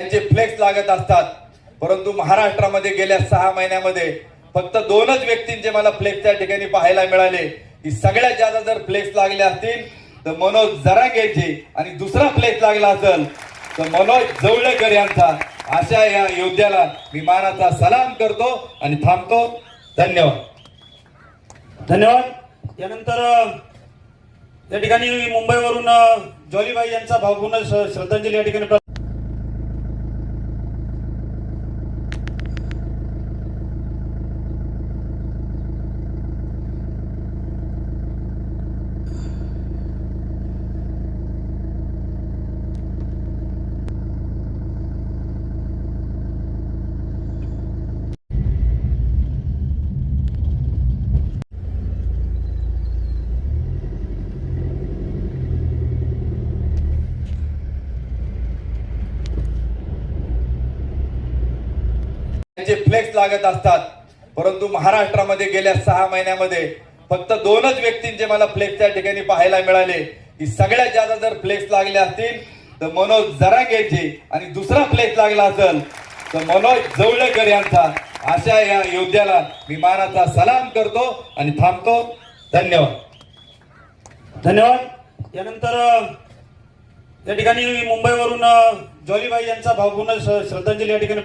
त्यांचे फ्लेक्स लागत असतात. परंतु महाराष्ट्रामध्ये गेल्या सहा महिन्यामध्ये फक्त दोनच व्यक्तींचे मला फ्लेक्स त्या ठिकाणी पाहायला मिळाले. की सगळ्यात जास्त जर फ्लेक्स लागले असतील तर मनोज जरांगेचे आणि दुसरा फ्लेक्स लागला असेल तर मनोज जवळकर यांचा. अशा या योद्ध्याला मी मानाचा सलाम करतो आणि थांबतो. धन्यवाद. धन्यवाद. त्यानंतर या ठिकाणी मुंबईवरून जॉलीबाई यांचा भावपूर्ण श्रद्धांजली या ठिकाणी त्यांचे फ्लेक्स लागत असतात. परंतु महाराष्ट्रामध्ये गेल्या सहा महिन्यामध्ये फक्त दोनच व्यक्तींचे मला फ्लेक्स त्या ठिकाणी पाहायला मिळाले. की सगळ्यात जास्त जर फ्लेक्स लागले असतील तर मनोज जरांगेचे आणि दुसरा फ्लेक्स लागला असेल तर मनोज जवळकर यांचा. अशा या योद्ध्याला मी मानाचा सलाम करतो आणि थांबतो. धन्यवाद. धन्यवाद. यानंतर या ठिकाणी मुंबईवरून अ, जॉलीबाई यांचा भावपूर्ण श्रद्धांजली या ठिकाणी